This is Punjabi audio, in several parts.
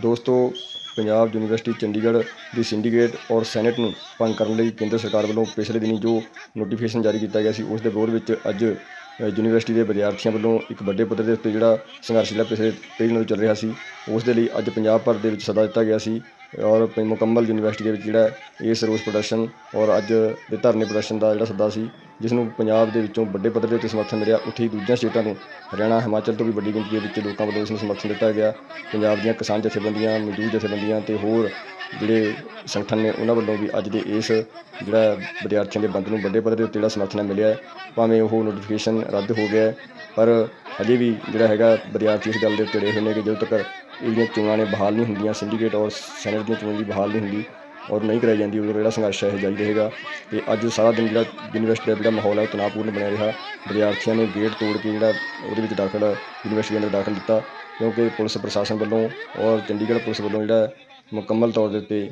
ਦੋਸਤੋ, ਪੰਜਾਬ ਯੂਨੀਵਰਸਿਟੀ ਚੰਡੀਗੜ੍ਹ ਦੀ ਸਿੰਡੀਕੇਟ ਔਰ ਸੈਨੇਟ ਨੂੰ ਭੰਗ ਕਰਨ ਲਈ ਕੇਂਦਰ ਸਰਕਾਰ ਵੱਲੋਂ ਪਿਛਲੇ ਦਿਨੀ ਜੋ ਨੋਟੀਫਿਕੇਸ਼ਨ ਜਾਰੀ ਕੀਤਾ ਗਿਆ ਸੀ ਉਸ ਦੇ ਵਿਰੋਧ ਵਿੱਚ ਅੱਜ ਯੂਨੀਵਰਸਿਟੀ ਦੇ ਵਿਦਿਆਰਥੀਆਂ ਵੱਲੋਂ ਇੱਕ ਵੱਡੇ ਪੱਧਰ ਦੇ ਉੱਤੇ ਜਿਹੜਾ ਸੰਘਰਸ਼ ਜਿਹੜਾ ਪਿਛਲੇ ਕਈ ਦਿਨਾਂ ਤੋਂ ਚੱਲ ਰਿਹਾ ਸੀ ਉਸ ਦੇ ਲਈ ਅੱਜ ਪੰਜਾਬ ਭਰ ਦੇ ਵਿੱਚ ਸੱਦਾ ਦਿੱਤਾ ਗਿਆ ਸੀ। ਔਰ ਪ- ਮੁਕੰਮਲ ਯੂਨੀਵਰਸਿਟੀ ਦੇ ਵਿੱਚ ਜਿਹੜਾ ਇਸ ਰੋਸ ਪ੍ਰਦਰਸ਼ਨ ਔਰ ਅੱਜ ਦੇ ਧਰਨੇ ਪ੍ਰਦਰਸ਼ਨ ਦਾ ਜਿਹੜਾ ਸੱਦਾ ਸੀ, ਜਿਸ ਨੂੰ ਪੰਜਾਬ ਦੇ ਵਿੱਚੋਂ ਵੱਡੇ ਪੱਧਰ ਦੇ ਉੱਤੇ ਸਮਰਥਨ ਮਿਲਿਆ, ਉੱਥੇ ਹੀ ਦੂਜੀਆਂ ਸਟੇਟਾਂ ਤੋਂ ਹਰਿਆਣਾ, ਹਿਮਾਚਲ ਤੋਂ ਵੀ ਵੱਡੀ ਗਿਣਤੀ ਦੇ ਵਿੱਚ ਲੋਕਾਂ ਵੱਲੋਂ ਇਸ ਨੂੰ ਸਮਰਥਨ ਦਿੱਤਾ ਗਿਆ। ਪੰਜਾਬ ਦੀਆਂ ਕਿਸਾਨ ਜਥੇਬੰਦੀਆਂ, ਮਜ਼ਦੂਰ ਜਥੇਬੰਦੀਆਂ ਤੇ ਹੋਰ ਜਿਹੜੇ ਸੰਗਠਨ ਨੇ, ਉਹਨਾਂ ਵੱਲੋਂ ਵੀ ਅੱਜ ਦੇ ਇਸ ਜਿਹੜਾ ਵਿਦਿਆਰਥੀਆਂ ਦੇ ਬੰਦ ਨੂੰ ਵੱਡੇ ਪੱਧਰ ਦੇ ਉੱਤੇ ਜਿਹੜਾ ਸਮਰਥਨ ਮਿਲਿਆ ਭਾਵੇਂ ਉਹ ਨੋਟੀਫਿਕੇਸ਼ਨ ਰੱਦ ਹੋ ਗਿਆ ਪਰ ਹਜੇ ਵੀ ਜਿਹੜਾ ਹੈਗਾ ਵਿਦਿਆਰਥੀ ਇਸ ਗੱਲ ਦੇ ਉੱਤੇ ਰਹੇ ਹੋਏ ਨੇ ਕਿ ਜਦੋਂ ਤੱਕ ਇਹਦੀਆਂ ਚੋਣਾਂ ਨੇ ਬਹਾਲ ਨਹੀਂ ਹੁੰਦੀਆਂ ਸਿੰਡੀਕੇਟ ਔਰ ਸੈਨੇਟ ਦੀਆਂ ਚੋਣਾਂ ਦੀ ਬਹਾਲ ਨਹੀਂ ਹੁੰਦੀ ਔਰ ਨਹੀਂ ਕਰਾਈ ਜਾਂਦੀ, ਉਦੋਂ ਜਿਹੜਾ ਸੰਘਰਸ਼ ਹੈ ਇਹ ਜਾਰੀ ਰਹੇਗਾ। ਤੇ ਅੱਜ ਸਾਰਾ ਦਿਨ ਜਿਹੜਾ ਯੂਨੀਵਰਸਿਟੀ ਦਾ ਜਿਹੜਾ ਮਾਹੌਲ ਹੈ, ਉਹ ਤਣਾਅਪੂਰਨ ਬਣਿਆ ਰਿਹਾ। ਵਿਦਿਆਰਥੀਆਂ ਨੇ ਗੇਟ ਤੋੜ ਕੇ ਜਿਹੜਾ ਉਹਦੇ ਵਿੱਚ ਦਾਖਲ ਯੂਨੀਵਰਸਿਟੀ ਦੇ ਅੰਦਰ ਦਾਖਲ ਦਿੱਤਾ ਕਿਉਂਕਿ ਪੁਲਿਸ ਪ੍ਰਸ਼ਾਸਨ ਵੱਲੋਂ ਔਰ ਚੰਡੀਗੜ੍ਹ ਪੁਲਿਸ ਵੱਲੋਂ ਜਿਹੜਾ ਮੁਕੰਮਲ ਤੌਰ ਦੇ ਉੱਤੇ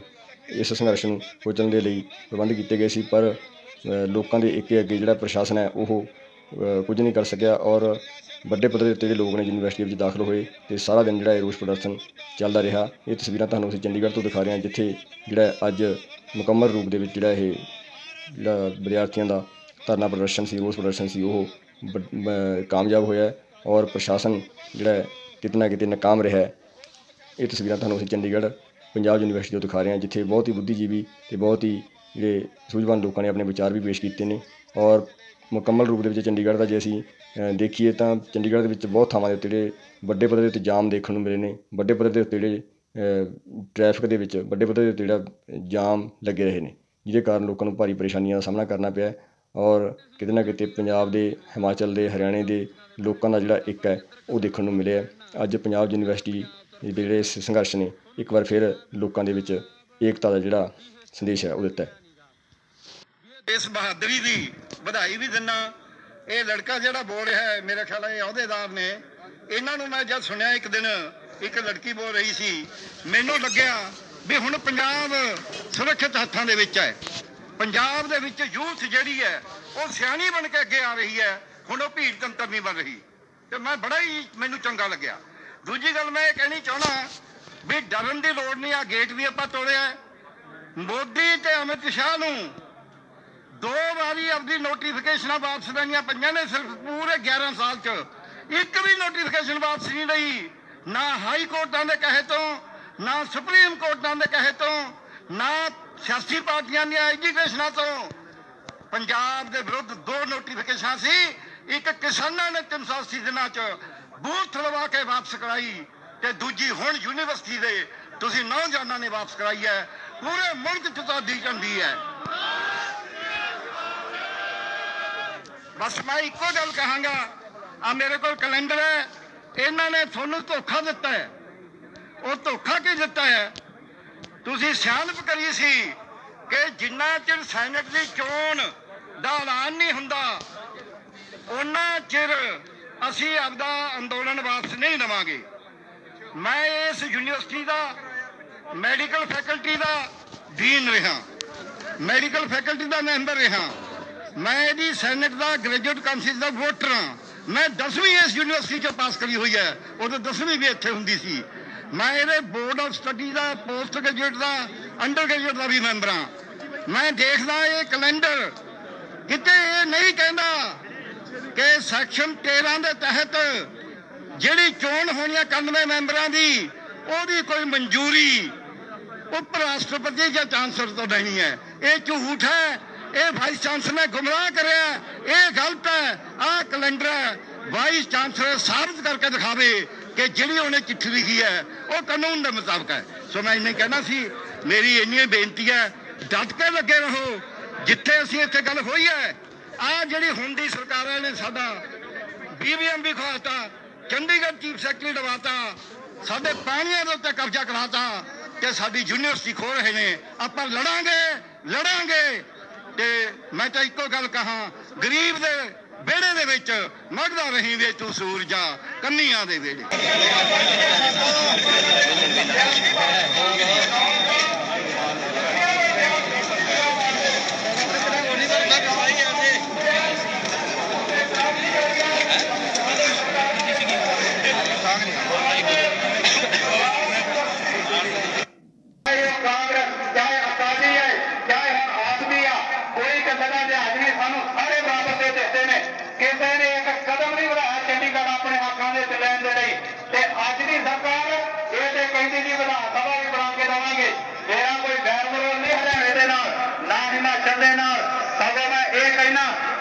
ਇਸ ਸੰਘਰਸ਼ ਨੂੰ ਕੁਚਲਣ ਦੇ ਲਈ ਪ੍ਰਬੰਧ ਕੀਤੇ ਗਏ ਸੀ, ਪਰ ਲੋਕਾਂ ਦੇ ਇੱਕ ਅੱਗੇ ਜਿਹੜਾ ਪ੍ਰਸ਼ਾਸਨ ਹੈ, ਉਹ ਕੁਝ ਨਹੀਂ ਕਰ ਸਕਿਆ ਔਰ ਵੱਡੇ ਪੱਧਰ ਦੇ ਉੱਤੇ ਜਿਹੜੇ ਲੋਕ ਨੇ ਯੂਨੀਵਰਸਿਟੀ ਵਿੱਚ ਦਾਖਲ ਹੋਏ ਤੇ ਸਾਰਾ ਦਿਨ ਜਿਹੜਾ ਇਹ ਰੋਸ ਪ੍ਰਦਰਸ਼ਨ ਚੱਲਦਾ ਰਿਹਾ। ਇਹ ਤਸਵੀਰਾਂ ਤੁਹਾਨੂੰ ਅਸੀਂ ਚੰਡੀਗੜ੍ਹ ਤੋਂ ਦਿਖਾ ਰਹੇ ਹਾਂ, ਜਿੱਥੇ ਜਿਹੜਾ ਅੱਜ ਮੁਕੰਮਲ ਰੂਪ ਦੇ ਵਿੱਚ ਜਿਹੜਾ ਇਹ ਜਿਹੜਾ ਵਿਦਿਆਰਥੀਆਂ ਦਾ ਧਰਨਾ ਪ੍ਰਦਰਸ਼ਨ ਸੀ, ਰੋਸ ਪ੍ਰਦਰਸ਼ਨ ਸੀ, ਉਹ ਬ- ਕਾਮਯਾਬ ਹੋਇਆ ਔਰ ਪ੍ਰਸ਼ਾਸਨ ਜਿਹੜਾ ਹੈ ਕਿਤੇ ਨਾ ਕਿਤੇ ਨਾਕਾਮ ਰਿਹਾ ਇਹ ਤਸਵੀਰਾਂ ਤੁਹਾਨੂੰ ਅਸੀਂ ਚੰਡੀਗੜ੍ਹ ਪੰਜਾਬ ਯੂਨੀਵਰਸਿਟੀ ਤੋਂ ਦਿਖਾ ਰਹੇ ਹਾਂ, ਜਿੱਥੇ ਬਹੁਤ ਹੀ ਬੁੱਧੀਜੀਵੀ ਤੇ ਬਹੁਤ ਹੀ ਜਿਹੜੇ ਸੂਝਵਾਨ ਲੋਕਾਂ ਨੇ ਆਪਣੇ ਵਿਚਾਰ ਵੀ ਪੇਸ਼ ਕੀਤੇ ਨੇ ਔਰ ਮੁਕੰਮਲ ਰੂਪ ਦੇ ਵਿੱਚ ਚੰਡੀਗੜ੍ਹ ਦਾ ਜੇ ਅਸੀਂ ਦੇਖੀਏ ਤਾਂ ਚੰਡੀਗੜ੍ਹ ਦੇ ਵਿੱਚ ਬਹੁਤ ਥਾਵਾਂ ਦੇ ਉੱਤੇ ਜਿਹੜੇ ਵੱਡੇ ਪੱਧਰ ਦੇ ਉੱਤੇ ਜਾਮ ਦੇਖਣ ਨੂੰ ਮਿਲੇ ਨੇ, ਵੱਡੇ ਪੱਧਰ ਦੇ ਉੱਤੇ ਜਿਹੜੇ ਟਰੈਫਿਕ ਦੇ ਵਿੱਚ ਵੱਡੇ ਪੱਧਰ ਦੇ ਉੱਤੇ ਜਿਹੜਾ ਜਾਮ ਲੱਗੇ ਰਹੇ ਨੇ, ਜਿਹਦੇ ਕਾਰਨ ਲੋਕਾਂ ਨੂੰ ਭਾਰੀ ਪਰੇਸ਼ਾਨੀਆਂ ਦਾ ਸਾਹਮਣਾ ਕਰਨਾ ਪਿਆ ਔਰ ਕਿਤੇ ਨਾ ਕਿਤੇ ਪੰਜਾਬ ਦੇ, ਹਿਮਾਚਲ ਦੇ, ਹਰਿਆਣੇ ਦੇ ਲੋਕਾਂ ਦਾ ਜਿਹੜਾ ਇੱਕ ਹੈ, ਉਹ ਦੇਖਣ ਨੂੰ ਮਿਲਿਆ ਅੱਜ ਪੰਜਾਬ ਯੂਨੀਵਰਸਿਟੀ ਦੇ ਜਿਹੜੇ ਇਸ ਸੰਘਰਸ਼ ਨੇ, ਇੱਕ ਵਾਰ ਫਿਰ ਲੋਕਾਂ ਦੇ ਵਿੱਚ ਏਕਤਾ ਦਾ ਜਿਹੜਾ ਸੰਦੇਸ਼ ਹੈ, ਉਹ ਦਿੱਤਾ ਇਸ ਬਹਾਦਰੀ ਦੀ ਵਧਾਈ ਵੀ ਦਿੰਨਾ। ਇਹ ਲੜਕਾ ਜਿਹੜਾ ਬੋਲ ਰਿਹਾ ਹੈ, ਮੇਰੇ ਖਿਆਲ ਇਹ ਅਹੁਦੇਦਾਰ ਨੇ। ਇਹਨਾਂ ਨੂੰ ਮੈਂ ਜਦ ਸੁਣਿਆ ਇੱਕ ਦਿਨ, ਇੱਕ ਲੜਕੀ ਬੋਲ ਰਹੀ ਸੀ, ਮੈਨੂੰ ਲੱਗਿਆ ਵੀ ਹੁਣ ਪੰਜਾਬ ਸੁਰੱਖਿਅਤ ਹੱਥਾਂ ਦੇ ਵਿੱਚ ਹੈ। ਪੰਜਾਬ ਦੇ ਵਿੱਚ ਯੂਥ ਜਿਹੜੀ ਹੈ, ਉਹ ਸਿਆਣੀ ਬਣ ਕੇ ਅੱਗੇ ਆ ਰਹੀ ਹੈ। ਹੁਣ ਉਹ ਭੀੜ ਤੰਤਰ ਨਹੀਂ ਬਣ ਰਹੀ। ਤੇ ਮੈਂ ਬੜਾ ਹੀ ਮੈਨੂੰ ਚੰਗਾ ਲੱਗਿਆ। ਦੂਜੀ ਗੱਲ ਮੈਂ ਇਹ ਕਹਿਣੀ ਚਾਹਣਾ ਵੀ ਡਰਨ ਦੀ ਲੋੜ ਨਹੀਂ ਆ ਗੇਟ ਵੀ ਆਪਾਂ ਤੋੜਿਆ ਮੋਦੀ ਤੇ ਅਮਿਤ ਸ਼ਾਹ ਨੂੰ ਦੋ ਵਾਰੀ ਆਪਦੀ ਨੋਟੀਫਿਕੇਸ਼ਨਾਂ ਵਾਪਸ ਲੈਣੀਆਂ ਪਈਆਂ ਨੇ ਸਿਰਫ ਪੂਰੇ 11 ਸਾਲ ਚ। ਇੱਕ ਵੀ ਨੋਟੀਫਿਕੇਸ਼ਨ ਵਾਪਸ ਨਹੀਂ ਲਈ। ਨਾ ਹਾਈ ਕੋਰਟਾਂ ਦੇ ਕਹੇ ਤੋਂ, ਨਾ ਸੁਪਰੀਮ ਕੋਰਟਾਂ ਦੇ ਕਹੇ ਤੋਂ, ਨਾ ਸਿਆਸੀ ਪਾਰਟੀਆਂ ਦੀਆਂ ਐਜੂਕੇਸ਼ਨਾਂ ਤੋਂ। ਪੰਜਾਬ ਦੇ ਵਿਰੁੱਧ ਦੋ ਨੋਟੀਫਿਕੇਸ਼ਨਾਂ ਸੀ। ਇੱਕ ਕਿਸਾਨਾਂ ਨੇ 380 ਦਿਨਾਂ ਚ ਬੂਥ ਲਵਾ ਕੇ ਵਾਪਸ ਕਰਾਈ ਤੇ ਦੂਜੀ ਹੁਣ ਯੂਨੀਵਰਸਿਟੀ ਦੇ। ਤੁਸੀਂ ਨੌਜਵਾਨਾਂ ਨੇ ਵਾਪਸ ਕਰਾਈ ਹੈ। ਪੂਰੇ ਮੁਲਕ ਚ ਤੁਹਾਡੀ ਝੰਡੀ ਹੈ। ਬਸ ਮੈਂ ਇੱਕੋ ਗੱਲ ਕਹਾਂਗਾ ਆ ਮੇਰੇ ਕੋਲ ਕੈਲੰਡਰ ਹੈ, ਇਹਨਾਂ ਨੇ ਤੁਹਾਨੂੰ ਧੋਖਾ ਦਿੱਤਾ ਹੈ। ਉਹ ਧੋਖਾ ਕੀ ਦਿੱਤਾ ਹੈ? ਤੁਸੀਂ ਸਿਆਣਪ ਕਰੀ ਸੀ ਕਿ ਜਿੰਨਾ ਚਿਰ ਸੈਨੇਟ ਦੀ ਚੋਣ ਦਾ ਐਲਾਨ ਨਹੀਂ ਹੁੰਦਾ ਉਹਨਾਂ ਚਿਰ ਅਸੀਂ ਆਪਦਾ ਅੰਦੋਲਨ ਵਾਪਸ ਨਹੀਂ ਲਵਾਂਗੇ ਮੈਂ ਇਸ ਯੂਨੀਵਰਸਿਟੀ ਦਾ, ਮੈਡੀਕਲ ਫੈਕਲਟੀ ਦਾ ਡੀਨ ਰਿਹਾ। ਮੈਡੀਕਲ ਫੈਕਲਟੀ ਦਾ ਮੈਂਬਰ ਰਿਹਾ। ਮੈਂ ਇਹਦੀ ਸੈਨੇਟ ਦਾ ਗ੍ਰੈਜੂਏਟ ਕਾਉਂਸਲ ਦਾ ਵੋਟਰ ਹਾਂ। ਮੈਂ 10ਵੀਂ ਇਸ ਯੂਨੀਵਰਸਿਟੀ ਚੋਂ ਪਾਸ ਕਰੀ ਹੋਈ ਹੈ। ਉਦੋਂ 10ਵੀਂ ਵੀ ਇੱਥੇ ਹੁੰਦੀ ਸੀ। ਮੈਂ ਇਹਦੇ ਬੋਰਡ ਆਫ ਸਟੱਡੀ ਦਾ ਪੋਸਟ ਗ੍ਰੈਜੂਏਟ ਦਾ ਅੰਡਰ ਗ੍ਰੈਜੂਏਟ ਦਾ ਵੀ ਮੈਂਬਰ ਹਾਂ। ਮੈਂ ਦੇਖਦਾ ਇਹ ਕੈਲੰਡਰ ਕਿਤੇ ਇਹ ਨਹੀਂ ਕਹਿੰਦਾ ਕਿ ਸੈਕਸ਼ਨ 13 ਦੇ ਤਹਿਤ ਜਿਹੜੀ ਚੋਣ ਹੋਣੀ ਹੈ 91 ਮੈਂਬਰਾਂ ਦੀ, ਉਹਦੀ ਕੋਈ ਮਨਜ਼ੂਰੀ ਉਪ ਰਾਸ਼ਟਰਪਤੀ ਜਾਂ ਚਾਂਸਲਰ ਤੋਂ ਨਹੀਂ ਹੈ। ਇਹ ਝੂਠ ਹੈ। ਇਹ ਵਾਈਸ ਚਾਂਸਲਰ ਨੇ ਗੁੰਮਰਾਹ ਕਰਿਆ ਇਹ ਗਲਤ ਹੈ। ਆਹ ਕੈਲੰਡਰ ਹੈ। ਵਾਈਸ ਚਾਂਸਲਰ ਸਾਬਤ ਕਰਕੇ ਦਿਖਾਵੇ ਕਿ ਜਿਹੜੀ ਉਹਨੇ ਚਿੱਠੀ ਲਿਖੀ ਹੈ, ਉਹ ਕਾਨੂੰਨ ਦੇ ਮੁਤਾਬਕ ਹੈ। ਸੋ ਮੈਂ ਇੰਨੇ ਕਹਿਣਾ ਸੀ, ਮੇਰੀ ਇੰਨੀ ਬੇਨਤੀ ਹੈ, ਡਟ ਕੇ ਲੱਗੇ ਰਹੋ। ਜਿੱਥੇ ਅਸੀਂ ਇੱਥੇ ਗੱਲ ਹੋਈ ਹੈ, ਆਹ ਜਿਹੜੀ ਹੁਣ ਦੀ ਸਰਕਾਰਾਂ ਨੇ ਸਾਡਾ ਬੀਬੀਐਮ ਵੀ ਖਵਾਤਾ, ਚੰਡੀਗੜ੍ਹ ਚੀਫ ਸੈਕਟਰੀ ਲਵਾਤਾ ਸਾਡੇ ਪਾਣੀਆਂ ਦੇ ਉੱਤੇ ਕਬਜ਼ਾ ਕਰਾਤਾ ਕਿ ਸਾਡੀ ਯੂਨੀਵਰਸਿਟੀ ਖੋ ਰਹੇ ਨੇ। ਆਪਾਂ ਲੜਾਂਗੇ ਲੜਾਂਗੇ। ਤੇ ਮੈਂ ਤਾਂ ਇੱਕੋ ਗੱਲ ਕਹਾਂ, ਗਰੀਬ ਦੇ ਵਿਹੜੇ ਦੇ ਵਿੱਚ ਮਗਦਾ ਰਹੀ ਵੇ ਤੂੰ ਸੂਰਜਾ, ਕੰਨੀਆਂ ਦੇ ਵਿਹੜੇ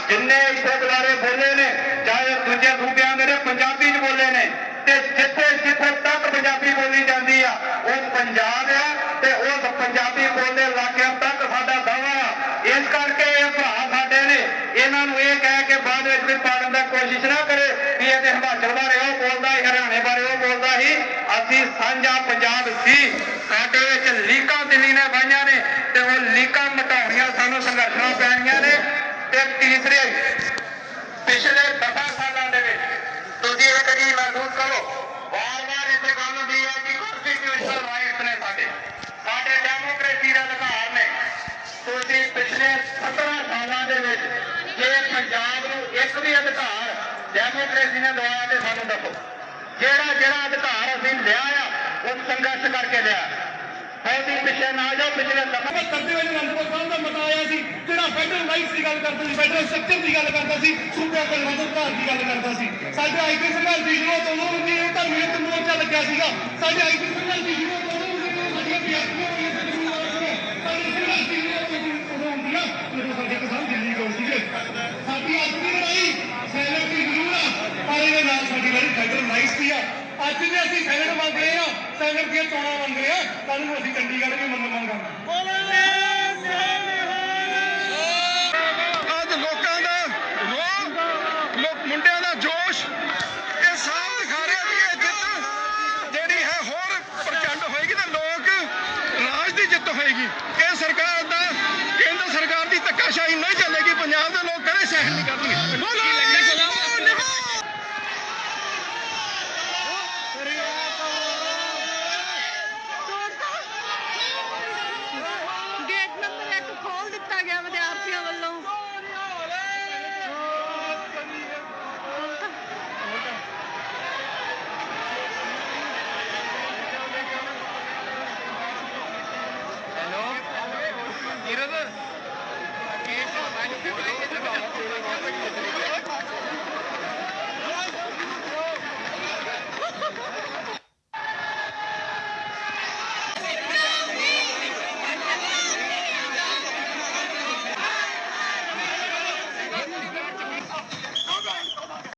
ਜਿੰਨੇ ਇੱਥੇ ਬੁਲਾਰੇ ਬੋਲੇ ਨੇ ਚਾਹੇ ਉਹ ਦੂਜੇ ਸੂਬਿਆਂ ਦੇ ਨੇ ਪੰਜਾਬੀ ਬੋਲੇ ਨੇ ਤੇ ਜਿੱਥੇ ਜਿੱਥੇ ਤੱਕ ਪੰਜਾਬੀ ਬੋਲੀ ਜਾਂਦੀ ਆ, ਉਹ ਪੰਜਾਬ ਆ ਤੇ ਉਸ ਪੰਜਾਬੀ ਬੋਲਦੇ ਇਲਾਕਿਆਂ ਤੱਕ ਸਾਡਾ ਦਾਵਾ ਇਸ ਕਰਕੇ ਇਹ ਭਰਾ ਸਾਡੇ ਨੇ ਇਹਨਾਂ ਨੂੰ ਇਹ ਕਹਿ ਕੇ ਬਾਅਦ ਵਿੱਚ ਵੀ ਪਾੜਨ ਦਾ ਕੋਸ਼ਿਸ਼ ਨਾ ਕਰੇ ਵੀ ਇਹਦੇ ਹਿਮਾਚਲ ਬਾਰੇ ਉਹ ਬੋਲਦਾ ਸੀ, ਹਰਿਆਣੇ ਬਾਰੇ ਉਹ ਬੋਲਦਾ ਸੀ। ਅਸੀਂ ਸਾਂਝਾ ਪੰਜਾਬ ਸੀ। ਸਾਡੇ ਵਿੱਚ ਲੀਕਾਂ ਦਿੱਲੀ ਨੇ ਵਾਈਆਂ ਨੇ ਤੇ ਉਹ ਲੀਕਾਂ ਮਟਾਉਣੀਆਂ ਸਾਨੂੰ ਸੰਘਰਸ਼ਾਂ ਪੈਣੀਆਂ ਨੇ। ਤੇ ਤੀਸਰੇ, ਪਿਛਲੇ 10 ਸਾਲ ਕਰੋ ਵਾਰ-ਵਾਰ ਇੱਥੇ ਗੱਲ ਹੁੰਦੀ ਹੈ ਕਿ ਕਨਸਟੀਟਿਊਸ਼ਨਲ ਰਾਈਟਸ ਨੇ ਸਾਡੇ। ਸਾਡੇ ਡੈਮੋਕ੍ਰੇਸੀ ਦੇ ਅਧਿਕਾਰ ਨੇ। ਤੁਸੀਂ ਪਿਛਲੇ 17 ਸਾਲਾਂ ਦੇ ਵਿੱਚ ਜੇ ਪੰਜਾਬ ਨੂੰ ਇੱਕ ਵੀ ਅਧਿਕਾਰ ਡੈਮੋਕ੍ਰੇਸੀ ਨੇ ਦਵਾਇਆ ਤੇ ਸਾਨੂੰ ਦੱਸੋ। ਜਿਹੜਾ ਜਿਹੜਾ ਅਧਿਕਾਰ ਅਸੀਂ ਲਿਆ ਆ ਉਹ ਸੰਘਰਸ਼ ਕਰਕੇ ਲਿਆ। ਬਹੁਤ ਪਿੱਛੇ ਨਾ ਜਾਓ ਪਿਛਲੇ ਦਫਾ ਕਰਦੇ ਹੋਏ ਅਨੰਦਪੁਰ ਸਾਹਿਬ ਦਾ ਮਤਾ ਆਇਆ ਸੀ, ਜਿਹੜਾ ਫੈਡਰਲ ਰਾਈਟਸ ਦੀ ਗੱਲ ਕਰਦਾ ਸੀ ਫੈਡਰਲ ਸਟਰਕਚਰ ਦੀ ਗੱਲ ਕਰਦਾ ਸੀ ਸੂਬਿਆਂ ਕੋਲ ਅਧਿਕਾਰ ਦੀ ਗੱਲ ਕਰਦਾ ਸੀ। ਸਾਡੇ ਆਈਪੀ ਸੰਘਰਸ਼ ਦੀ ਸ਼ੁਰੂਆਤ ਉਦੋਂ ਹੁੰਦੀ ਹੈ ਧਰਮੀ ਤੇ ਮੋਰਚਾ ਲੱਗਿਆ ਸੀਗਾ। ਸਾਡੇ ਆਈਪੀ ਸੰਘਰਸ਼ ਦੀ ਸ਼ੁਰੂਆਤ ਉਦੋਂ ਹੁੰਦੀ ਹੈ ਸਾਡੀਆਂ ਪਿਆਸੀਆਂ ਹੋਈਆਂ ਤੇ ਸ਼ੁਰੂਆਤ ਸਾਡੇ ਸੰਘਰਸ਼ ਦੀ ਸ਼ੁਰੂਆਤ ਉਦੋਂ ਹੁੰਦੀ ਆ, ਜਦੋਂ ਸਾਡੇ ਕਿਸਾਨ ਦਿੱਲੀ ਗਏ ਸੀਗੇ। ਸਾਡੀ ਅੱਜ ਦੀ ਲੜਾਈ ਸੈਨਿਕ ਦੀ ਜ਼ਰੂਰ ਆ, ਪਰ ਇਹਦੇ ਨਾਲ ਸਾਡੀ ਲੜਾਈ ਫੈਡਰਲ ਰਾਈਟਸ ਦੀ ਆ। ਅੱਜ ਜੇ ਅਸੀਂ ਸੈਨਿਕ ਮੰਗ ਰਹੇ ਆ ਸੈਨਿਕ ਚੋਣਾਂ ਮੰਗ ਰਹੇ ਆ। ਕੱਲ ਨੂੰ ਅਸੀਂ ਚੰਡੀਗੜ੍ਹ ਵੀ ਮੰਗ ਮੰਗਾਂਗੇ ਅੱਜ